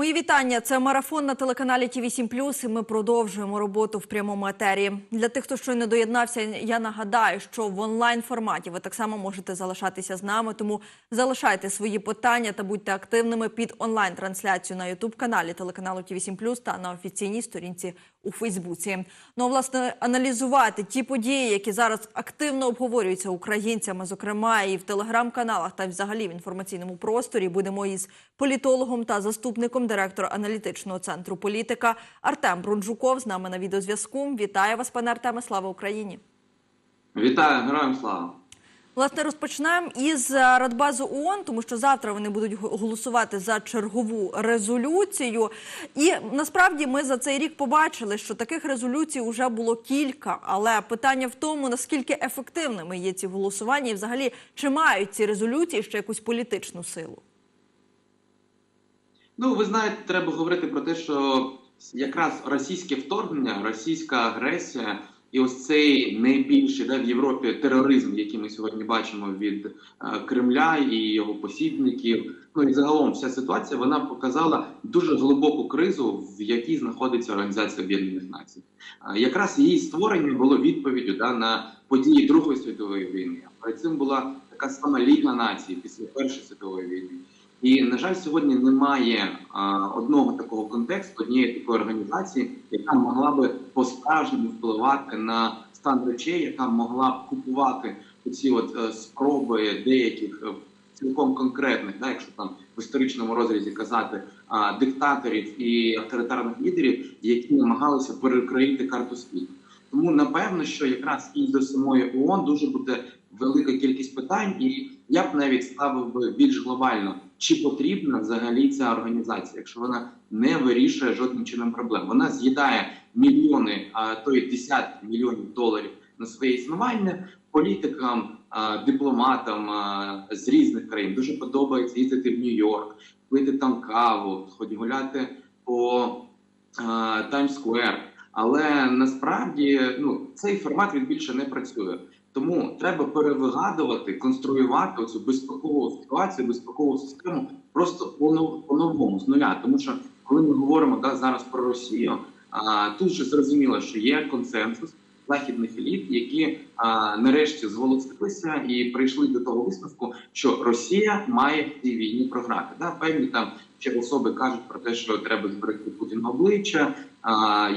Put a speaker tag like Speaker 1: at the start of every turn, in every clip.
Speaker 1: Мої вітання. Це марафон на телеканалі Ті 7 і Ми продовжуємо роботу в прямому етері. Для тих, хто щойно доєднався, я нагадаю, що в онлайн форматі ви так само можете залишатися з нами. Тому залишайте свої питання та будьте активними під онлайн трансляцію на Ютуб каналі телеканалу Ті 7 та на офіційній сторінці у Фейсбуці. Ну власне аналізувати ті події, які зараз активно обговорюються українцями, зокрема і в телеграм-каналах, та взагалі в інформаційному просторі. Будемо із політологом та заступником директора аналітичного центру політика Артем Брунжуков з нами на відеозв'язку. Вітаю вас, пане Артеме. Слава Україні!
Speaker 2: Вітаю, героям слава!
Speaker 1: Власне, розпочинаємо із е, Радбазу ООН, тому що завтра вони будуть голосувати за чергову резолюцію. І насправді ми за цей рік побачили, що таких резолюцій вже було кілька. Але питання в тому, наскільки ефективними є ці голосування, і взагалі чи мають ці резолюції ще якусь політичну силу.
Speaker 2: Ну, ви знаєте, треба говорити про те, що якраз російське вторгнення, російська агресія і ось цей найбільший да, в Європі тероризм, який ми сьогодні бачимо від е, Кремля і його посібників. Ну і загалом вся ситуація вона показала дуже глибоку кризу, в якій знаходиться Організація Об'єднаних Націй. Е, Якраз її створення було відповіддю да, на події Другої світової війни. Перед цим була така сама Ліга націй після Першої світової війни. І на жаль, сьогодні немає а, одного такого контексту, однієї такої організації, яка могла би по-справжньому впливати на стан речей, яка могла б купувати ці от е, спроби деяких е, цілком конкретних, да, якщо там в історичному розрізі казати а, диктаторів і авторитарних лідерів, які намагалися перекроїти карту світу. Тому напевно, що якраз і до самої ООН дуже буде велика кількість питань, і я б навіть ставив би більш глобально, чи потрібна взагалі ця організація, якщо вона не вирішує жодним чином проблем. Вона з'їдає мільйони, а то й десятки мільйонів доларів на своє існування політикам, дипломатам з різних країн. Дуже подобається їздити в Нью-Йорк, пити там каву, хоч гуляти по Таймс-сквер. Але насправді ну цей формат він більше не працює. Тому треба перевигадувати, конструювати цю безпекову ситуацію, безпекову систему просто по- по-новому з нуля. Тому що коли ми говоримо да, зараз про Росію, а, тут же зрозуміло, що є консенсус західних еліт, які а, нарешті зголосилися і прийшли до того висновку, що Росія має в цій війні програти. Да, певні там ще особи кажуть про те, що треба зберегти Путіна обличчя. А,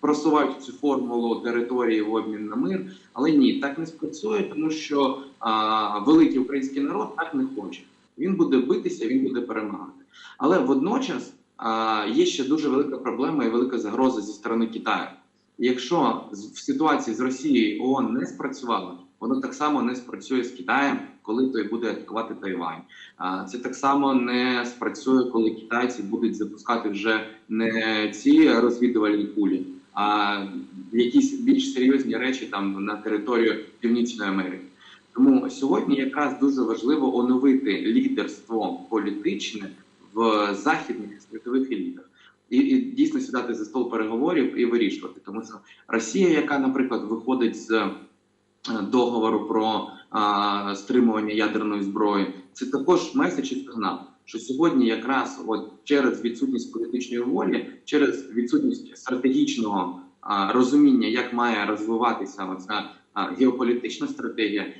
Speaker 2: просувають цю формулу території в обмін на мир, але ні, так не спрацює, тому що а, великий український народ так не хоче. Він буде битися, він буде перемагати. Але водночас а, є ще дуже велика проблема і велика загроза зі сторони Китаю. Якщо в ситуації з Росією ООН не спрацювала, воно так само не спрацює з Китаєм, коли той буде атакувати Тайвань. Це так само не спрацює, коли китайці будуть запускати вже не ці розвідувальні кулі, а якісь більш серйозні речі там на територію Північної Америки. Тому сьогодні якраз дуже важливо оновити лідерство політичне в західних світових елітах. І, і дійсно сідати за стол переговорів і вирішувати, тому що Росія, яка, наприклад, виходить з е, договору про а, стримування ядерної зброї, це також меседж і сигнал, що сьогодні якраз от через відсутність політичної волі, через відсутність стратегічного а, розуміння, як має розвиватися оця а, геополітична стратегія,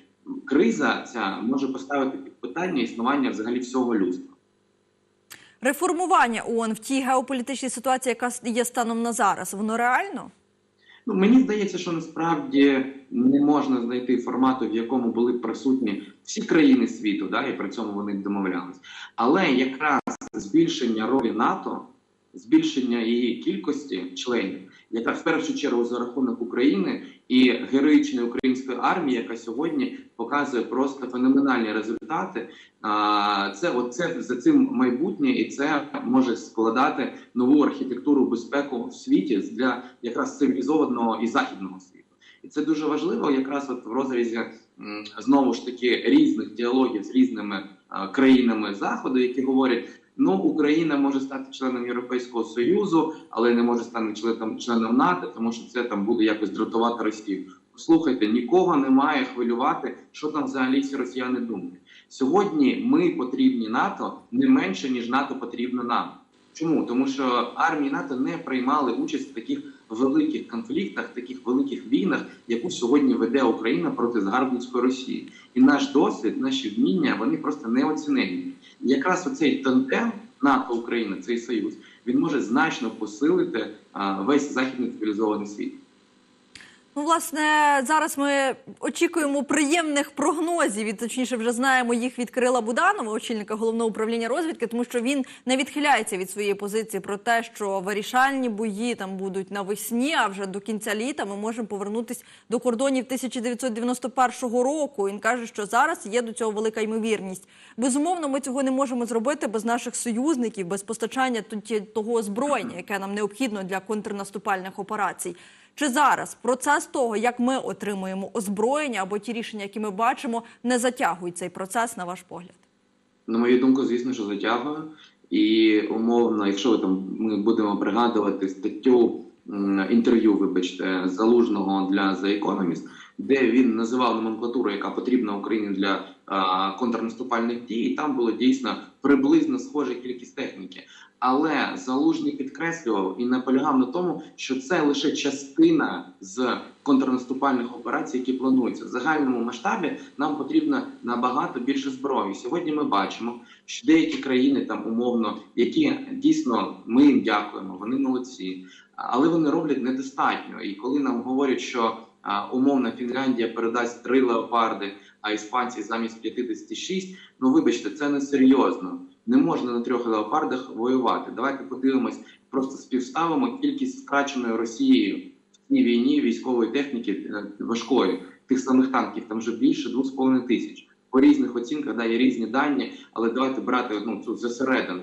Speaker 2: криза ця може поставити під питання існування взагалі всього людства.
Speaker 1: Реформування ООН в тій геополітичній ситуації, яка є станом на зараз, воно реально?
Speaker 2: Ну, мені здається, що насправді не можна знайти формату, в якому були присутні всі країни світу, да, і при цьому вони домовлялись. Але якраз збільшення ролі НАТО, збільшення її кількості членів, яка в першу чергу за рахунок України і героїчної української армії, яка сьогодні показує просто феноменальні результати. Це оце за цим майбутнє, і це може складати нову архітектуру безпеку в світі для якраз цивілізованого і західного світу. І це дуже важливо, якраз от в розрізі знову ж таки різних діалогів з різними країнами заходу, які говорять. Ну, Україна може стати членом Європейського союзу, але не може стати членом членом НАТО, тому що це там буде якось дратувати Росію. Слухайте, нікого не має хвилювати, що там взагалі ці росіяни думають. Сьогодні ми потрібні НАТО не менше ніж НАТО потрібно нам. Чому? Тому що армії НАТО не приймали участь в таких великих конфліктах, таких великих війнах, яку сьогодні веде Україна проти згарбницької Росії. І наш досвід, наші вміння, вони просто не оцінені. І якраз оцей тандем НАТО Україна, цей союз, він може значно посилити а, весь західний цивілізований світ.
Speaker 1: Ну, власне, зараз ми очікуємо приємних прогнозів, і точніше вже знаємо їх від Кирила Буданова, очільника головного управління розвідки, тому що він не відхиляється від своєї позиції про те, що вирішальні бої там будуть навесні, а вже до кінця літа ми можемо повернутися до кордонів 1991 року. Він каже, що зараз є до цього велика ймовірність. Безумовно, ми цього не можемо зробити без наших союзників, без постачання того озброєння, яке нам необхідно для контрнаступальних операцій. Чи зараз процес того, як ми отримуємо озброєння або ті рішення, які ми бачимо, не затягують цей процес, на ваш погляд?
Speaker 2: На мою думку, звісно, що затягує. І умовно, якщо там ми будемо пригадувати статтю інтерв'ю, вибачте, залужного для The Economist, де він називав номенклатуру, яка потрібна Україні для а, контрнаступальних дій, і там було дійсно приблизно схожа кількість техніки. Але залужний підкреслював і наполягав на тому, що це лише частина з контрнаступальних операцій, які плануються в загальному масштабі. Нам потрібно набагато більше зброї. Сьогодні ми бачимо, що деякі країни там умовно, які дійсно ми їм дякуємо, вони молодці, але вони роблять недостатньо. І коли нам говорять, що умовно Фінляндія передасть три леопарди, а іспанці замість 56, ну вибачте, це не серйозно. Не можна на трьох леопардах воювати. Давайте подивимось, просто співставимо кількість втраченої Росією в цій війні військової техніки е, важкої, тих самих танків, там вже більше 2,5 тисяч. По різних оцінках да, є різні дані, але давайте брати ну, цю засередину.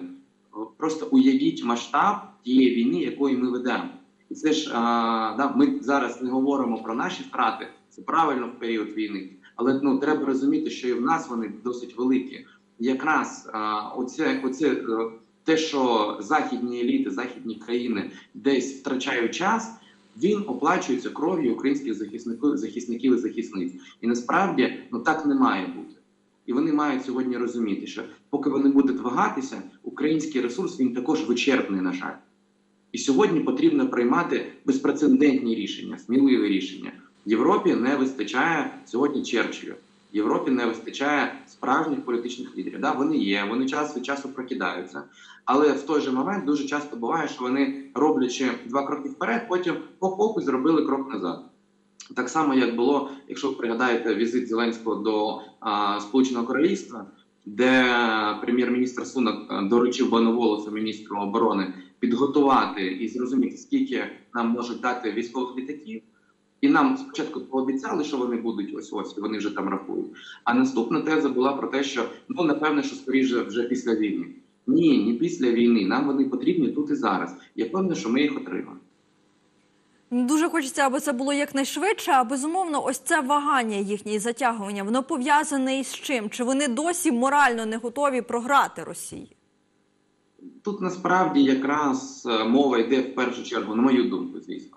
Speaker 2: Просто уявіть масштаб тієї війни, якої ми ведемо. І це ж а, да, ми зараз не говоримо про наші втрати, це правильно в період війни. Але ну треба розуміти, що і в нас вони досить великі. Якраз оце, оце е, те, що західні еліти, західні країни десь втрачають час, він оплачується кров'ю українських захисників, захисників і захисниць. І насправді ну так не має бути. І вони мають сьогодні розуміти, що поки вони будуть вагатися, український ресурс він також вичерпний, на жаль. І сьогодні потрібно приймати безпрецедентні рішення, сміливі рішення. Європі не вистачає сьогодні Черчилля. Європі не вистачає справжніх політичних лідерів. Да, вони є, вони час від часу прокидаються. Але в той же момент дуже часто буває, що вони роблячи два кроки вперед, потім оп-оп зробили крок назад. Так само, як було, якщо ви пригадаєте візит Зеленського до а, Сполученого Королівства, де прем'єр-міністр Сунак а, доручив Бановолосу, міністру оборони, підготувати і зрозуміти, скільки нам можуть дати військових літаків. І нам спочатку пообіцяли, що вони будуть ось ось, і вони вже там рахують. А наступна теза була про те, що ну напевне, що скоріше вже після війни. Ні, не після війни. Нам вони потрібні тут і зараз. Я певний, що ми їх отримаємо.
Speaker 1: Дуже хочеться, аби це було якнайшвидше. А безумовно, ось це вагання їхнє затягування, воно пов'язане із чим? Чи вони досі морально не готові програти Росії?
Speaker 2: Тут насправді якраз е, мова йде в першу чергу, на мою думку, звісно,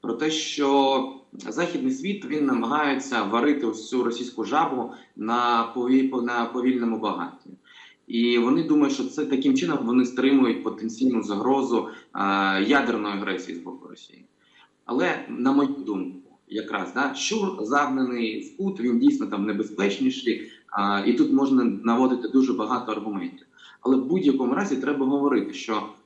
Speaker 2: про те, що західний світ він намагається варити ось цю російську жабу на пові... на повільному багатті. І вони думають, що це таким чином вони стримують потенційну загрозу е, ядерної агресії з боку Росії. Але на мою думку, якраз да, щур загнаний в кут, він дійсно там небезпечніший, а, і тут можна наводити дуже багато аргументів. Але в будь-якому разі треба говорити, що а,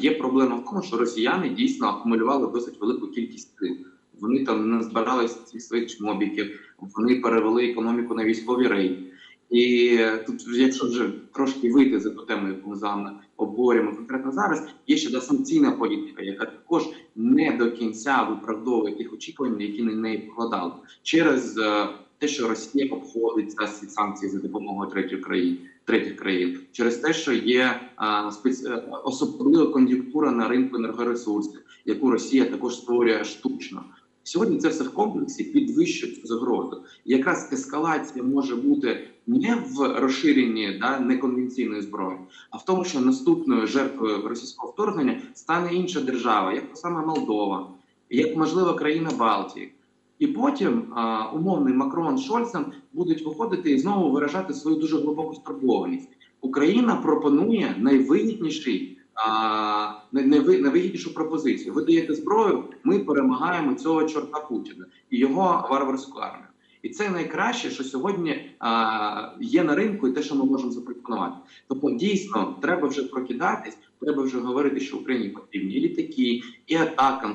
Speaker 2: є проблема в тому, що росіяни дійсно акумулювали досить велику кількість сил. Вони там назбирали цих своїх чмобіків, вони перевели економіку на військові рейди. І тут, якщо вже трошки вийти за ту тему, яку ми з вами обговорюємо конкретно зараз, є ще да, санкційна політика, яка також не до кінця виправдовує тих очікувань, які на неї покладали, через е, те, що Росія обходить ці санкції за допомогою третіх країн, третіх країн, через те, що є а, е, особлива кон'юнктура на ринку енергоресурсів, яку Росія також створює штучно. Сьогодні це все в комплексі підвищує цю загрозу. І якраз ескалація може бути не в розширенні да, неконвенційної зброї, а в тому, що наступною жертвою російського вторгнення стане інша держава, як саме Молдова, як можливо країна Балтії. І потім а, умовний Макрон з Шольцем будуть виходити і знову виражати свою дуже глибоку стурбованість. Україна пропонує найвигідніший а, неви- пропозицію. Ви даєте зброю, ми перемагаємо цього чорта Путіна і його варварську армію. І це найкраще, що сьогодні а, є на ринку, і те, що ми можемо запропонувати. Тобто, дійсно, треба вже прокидатись, треба вже говорити, що Україні потрібні і літаки, і атакам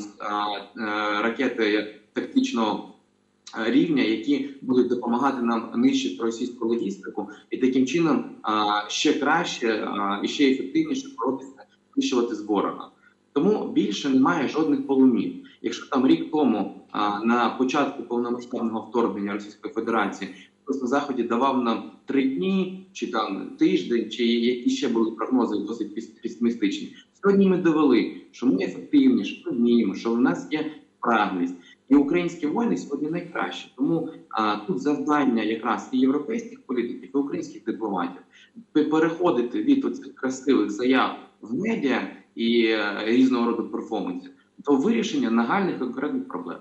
Speaker 2: ракети тактичного е, рівня, які будуть допомагати нам нищити російську логістику, і таким чином ще краще і ще ефективніше боротися, знищувати з ворога. Тому більше немає жодних полумів. Якщо там рік тому на початку повномасштабного вторгнення Російської Федерації на заході давав нам три дні, чи там тиждень, чи які ще були прогнози досить пес- песимістичні. Сьогодні ми довели, що ми ефективні, що ми вміємо, що в нас є прагність. І українські воїни сьогодні найкращі. Тому а, тут завдання якраз і європейських політиків, і українських дипломатів пе- переходити від оцих красивих заяв в медіа і е, різного роду перформансів до вирішення нагальних конкретних проблем.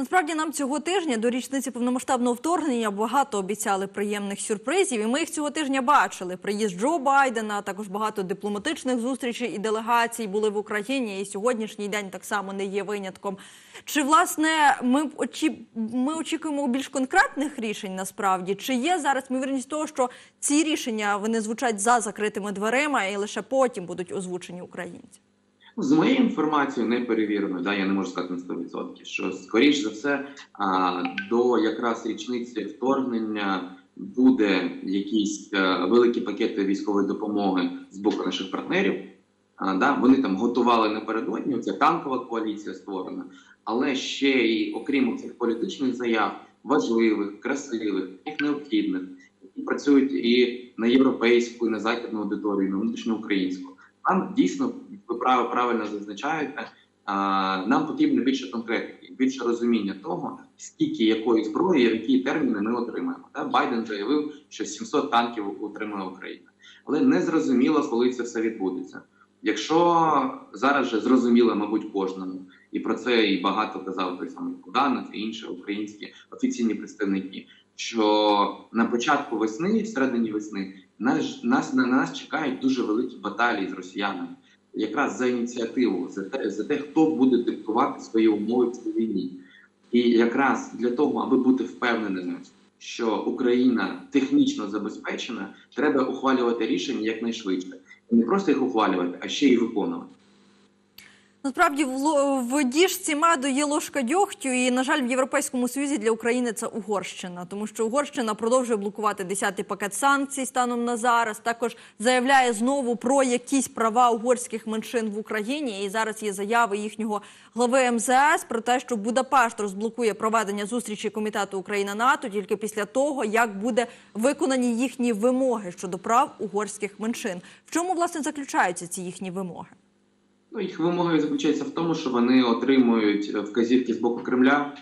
Speaker 1: Насправді нам цього тижня до річниці повномасштабного вторгнення багато обіцяли приємних сюрпризів, і ми їх цього тижня бачили. Приїзд Джо Байдена, також багато дипломатичних зустрічей і делегацій були в Україні. І сьогоднішній день так само не є винятком. Чи власне ми очі... ми очікуємо більш конкретних рішень насправді? Чи є зараз ймовірність того, що ці рішення вони звучать за закритими дверима і лише потім будуть озвучені українцям?
Speaker 2: Ну, З моєю інформацією не перевірено, да, я не можу сказати на 100%, що скоріш за все а, до якраз річниці вторгнення буде якісь е, великі пакети військової допомоги з боку наших партнерів. А, да, вони там готували напередодні. Це танкова коаліція створена, але ще й окрім цих політичних заяв, важливих, красивих, необхідних, які працюють і на європейську, і на західну аудиторію, і на внутрішньоукраїнську. Нам дійсно ви правильно зазначаєте. Нам потрібно більше конкретики, більше розуміння того, скільки якої зброї, які терміни ми отримаємо. Байден заявив, що 700 танків отримає Україна, але не зрозуміло, коли це все відбудеться. Якщо зараз же зрозуміло, мабуть, кожному, і про це і багато казав той самий Буданов і інші українські офіційні представники, що на початку весни, в середині весни, нас, нас на нас чекають дуже великі баталії з росіянами, якраз за ініціативу, за те, за те, хто буде диктувати свої умови в цій війні. І якраз для того, аби бути впевненими, що Україна технічно забезпечена, треба ухвалювати рішення якнайшвидше. І не просто їх ухвалювати, а ще й виконувати.
Speaker 1: Насправді в, діжці меду є ложка дьогтю, і на жаль, в Європейському Союзі для України це Угорщина, тому що Угорщина продовжує блокувати 10-й пакет санкцій станом на зараз. Також заявляє знову про якісь права угорських меншин в Україні. І зараз є заяви їхнього глави МЗС про те, що Будапешт розблокує проведення зустрічі комітету Україна НАТО тільки після того, як буде виконані їхні вимоги щодо прав угорських меншин. В чому власне заключаються ці їхні вимоги?
Speaker 2: Ну, їх вимога заключається в тому, що вони отримують е, вказівки з боку Кремля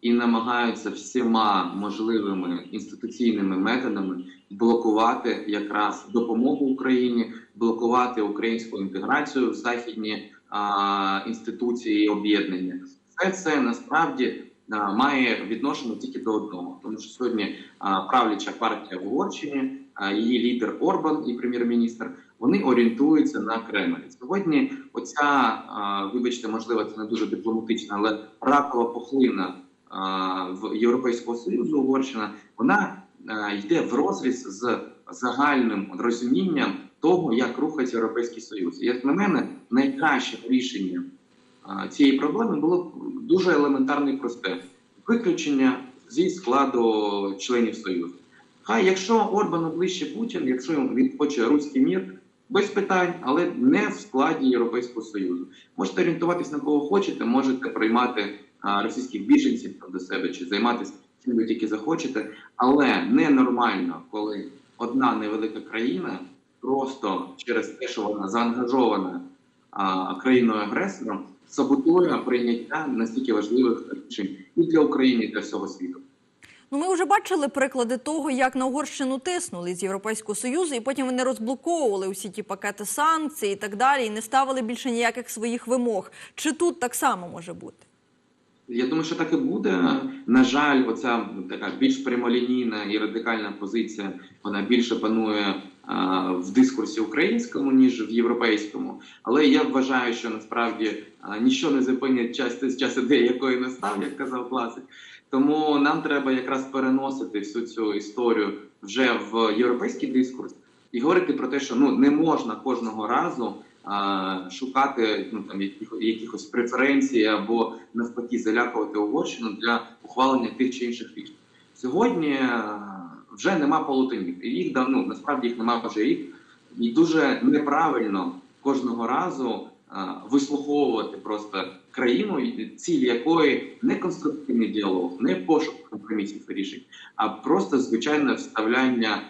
Speaker 2: і намагаються всіма можливими інституційними методами блокувати якраз допомогу Україні, блокувати українську інтеграцію в західні а, інституції і об'єднання. Все це насправді а, має відношення тільки до одного, тому що сьогодні а, правляча партія в Угорщині, а, її лідер Орбан і прем'єр-міністр. Вони орієнтуються на Кремль. Сьогодні оця, вибачте, можливо, це не дуже дипломатична, але ракова пухлина в Європейського Союзу Угорщина, вона йде в розріз з загальним розумінням того, як рухається Європейський Союз. Як на мене, найкраще рішення цієї проблеми було дуже елементарне і просте: виключення зі складу членів Союзу. Хай, якщо Орбану ближче Путін, якщо він хоче руський мір, без питань, але не в складі Європейського Союзу. Можете орієнтуватись на кого хочете, можете приймати російських біженців до себе чи займатися чим ви тільки захочете, але ненормально, коли одна невелика країна просто через те, що вона заангажована країною агресором, саботує прийняття настільки важливих рішень і для України, і для всього світу.
Speaker 1: Ну, ми вже бачили приклади того, як на Угорщину тиснули з Європейського Союзу, і потім вони розблоковували усі ті пакети санкцій і так далі, і не ставили більше ніяких своїх вимог. Чи тут так само може бути?
Speaker 2: Я думаю, що так і буде. На жаль, оця така більш прямолінійна і радикальна позиція вона більше панує а, в дискурсі українському ніж в європейському. Але я вважаю, що насправді нічого не зупинять час з часу деякої настав, як казав класик. Тому нам треба якраз переносити всю цю історію вже в європейський дискурс і говорити про те, що ну не можна кожного разу а, шукати ну там яких, якихось преференцій або навпаки залякувати Угорщину для ухвалення тих чи інших рішень. Сьогодні вже нема полутонів, і їх давно насправді їх нема вже рік, і дуже неправильно кожного разу вислуховувати просто країну, ціль якої не конструктивний діалог, не пошук компромісів рішень, а просто звичайне вставляння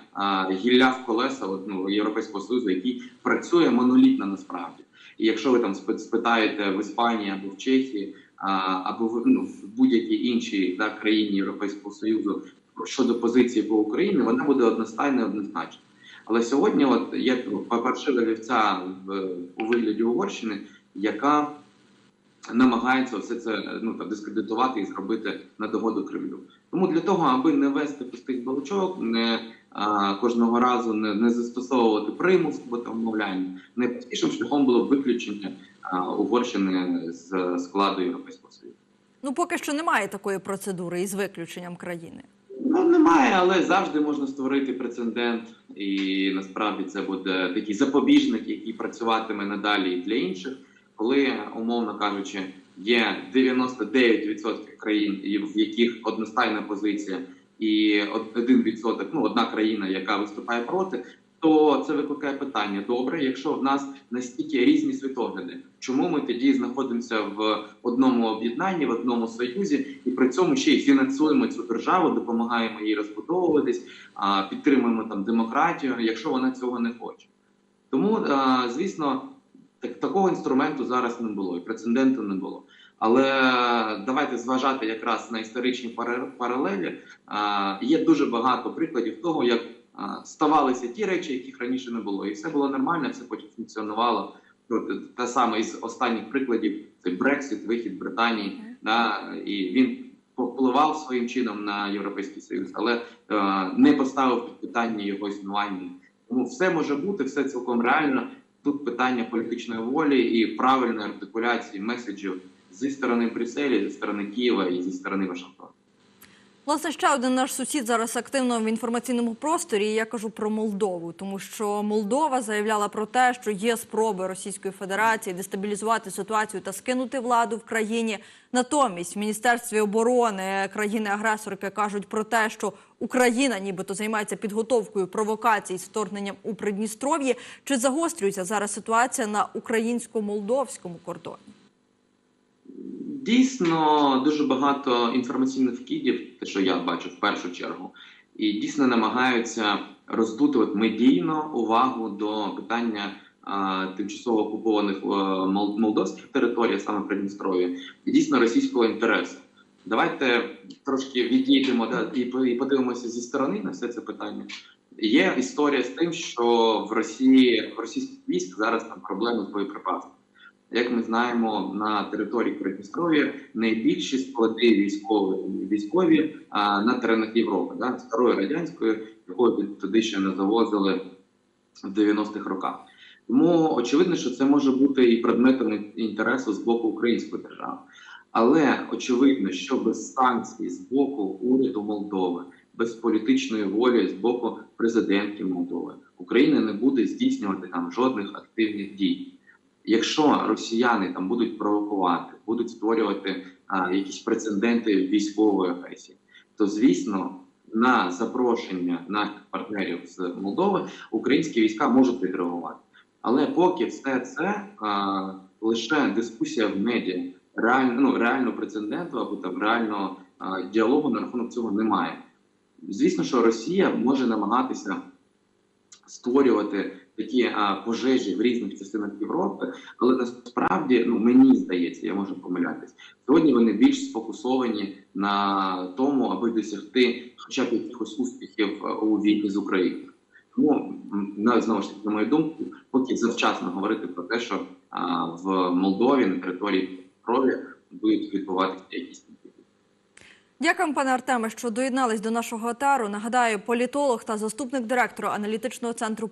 Speaker 2: гілля в колеса ну, Європейського союзу, який працює монолітно насправді. І якщо ви там спи- спитаєте в Іспанії або в Чехії, або в, ну, в будь-якій іншій да, країні Європейського Союзу щодо позиції по Україні, вона буде одностайна і однозначна. Але сьогодні, от є паршива вівця у вигляді Угорщини, яка намагається все це ну так дискредитувати і зробити на догоду Кремлю. Тому для того, аби не вести пустих балачок, не а, кожного разу не, не застосовувати примус або там вмовляння, найпростішим шляхом було виключення а, Угорщини з складу Європейського Союзу.
Speaker 1: Ну поки що немає такої процедури із виключенням країни.
Speaker 2: Ну немає, але завжди можна створити прецедент, і насправді це буде такий запобіжник, який працюватиме надалі і для інших, коли, умовно кажучи, є 99% країн, в яких одностайна позиція, і од- 1%, ну одна країна, яка виступає проти. То це викликає питання: добре, якщо в нас настільки різні світогляди, чому ми тоді знаходимося в одному об'єднанні, в одному союзі, і при цьому ще й фінансуємо цю державу, допомагаємо їй розбудовуватись, підтримуємо там демократію, якщо вона цього не хоче. Тому, звісно, так, такого інструменту зараз не було, і прецеденту не було. Але давайте зважати якраз на історичні паралелі. Є дуже багато прикладів того, як ставалися ті речі, яких раніше не було, і все було нормально, все потім функціонувало. От, Те саме із останніх прикладів це Брексит, вихід Британії, да, і він попливав своїм чином на європейський союз, але е, не поставив під питання його існування. Тому все може бути, все цілком реально. Тут питання політичної волі і правильної артикуляції меседжів зі сторони Брюсселя, зі сторони Києва і зі сторони Вашингтона.
Speaker 1: Власне, ще один наш сусід зараз активно в інформаційному просторі. і Я кажу про Молдову, тому що Молдова заявляла про те, що є спроби Російської Федерації дестабілізувати ситуацію та скинути владу в країні. Натомість в міністерстві оборони країни-агресорки кажуть про те, що Україна, нібито, займається підготовкою провокацій з вторгненням у Придністров'ї. Чи загострюється зараз ситуація на українсько-молдовському кордоні?
Speaker 2: Дійсно, дуже багато інформаційних вкидів, те, що я бачу в першу чергу, і дійсно намагаються роздути от медійно увагу до питання а, тимчасово окупованих а, молдовських територій, саме Придністров'я, і дійсно російського інтересу. Давайте трошки відійдемо да, і подивимося зі сторони на все це питання. Є історія з тим, що в Росії в російських військ зараз там проблеми з боєприпасами. Як ми знаємо, на території Придністров'я найбільші склади військові військові а, на теренах Європи, да, старої радянської, якої туди ще не завозили в 90-х роках. Тому очевидно, що це може бути і предметом інтересу з боку української держави. Але очевидно, що без санкцій з боку уряду Молдови, без політичної волі з боку президентки Молдови, Україна не буде здійснювати там жодних активних дій. Якщо росіяни там будуть провокувати, будуть створювати а, якісь прецеденти військової агресії, то звісно на запрошення наших партнерів з Молдови українські війська можуть відреагувати. Але поки все це а, лише дискусія в медіа, реально ну реально прецеденту або там реального діалогу на рахунок цього немає. Звісно, що Росія може намагатися створювати такі а, пожежі в різних частинах Європи, але насправді ну мені здається, я можу помилятись. Сьогодні вони більш сфокусовані на тому, аби досягти хоча б якихось успіхів е, у війні з Україною. Тому на знову ж таки, на мою думку, поки завчасно говорити про те, що а, в Молдові на території крові будуть відбуватися якісь
Speaker 1: Дякуємо, пане Артеме, що доєднались до нашого етеру. Нагадаю, політолог та заступник директора аналітичного центру